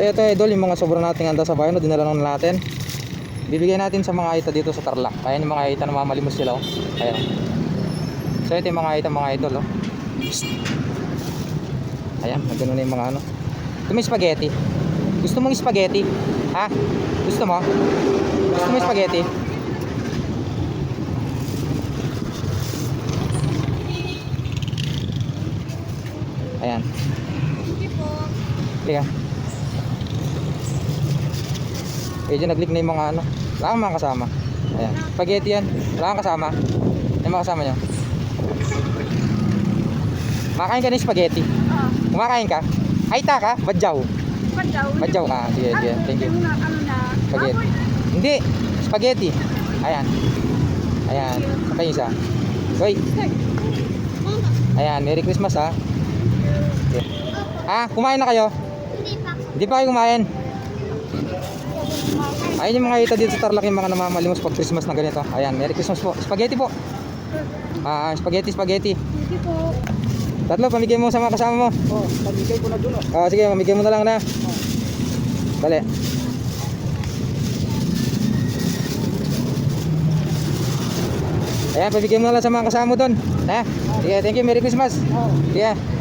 So ito idol, yung mga sobrang nating handa sa bayan, no, dinala na natin. Bibigyan natin sa mga ita dito sa Tarlac. Ayan yung mga ita na mamalimos sila. Oh. Ayan. So ito yung mga ita mga idol. Oh. Ayan, nagano na yung mga ano. Ito may spaghetti. Gusto mong spaghetti? Ha? Gusto mo? Gusto mo spaghetti? Ayan. Liga. Medyo nag-leak na yung mga ano. Wala kang mga kasama. Ayan. Spaghetti yan. Wala kang kasama. Yung mga kasama nyo. Makain ka ng spaghetti. Ah, Kumakain ka? Aita ka? Badyaw. padyaw. Badyaw ka. Sige, sige. Thank you. Ano ano. Spaghetti. Hindi. Spaghetti. Ayan. Ayan. Saka yung isa. Hoy. Ayan. Merry Christmas ha. Okay. Ah, kumain na kayo? Hindi pa. Hindi pa kayo kumain? Ayun yung mga ita dito sa Tarlac yung mga namamalimos pag Christmas na ganito. Ayan, Merry Christmas po. Spaghetti po. Ah, spaghetti, spaghetti. Hindi po. Tatlo, pamigay mo sa mga kasama mo. Oh, pamigay ko na dun oh. Ah, sige, mamigay mo na lang na. Dali. Ayan, pamigay mo na lang sa mga kasama mo doon. Ha? Sige, thank you. Merry Christmas. Oh. Sige.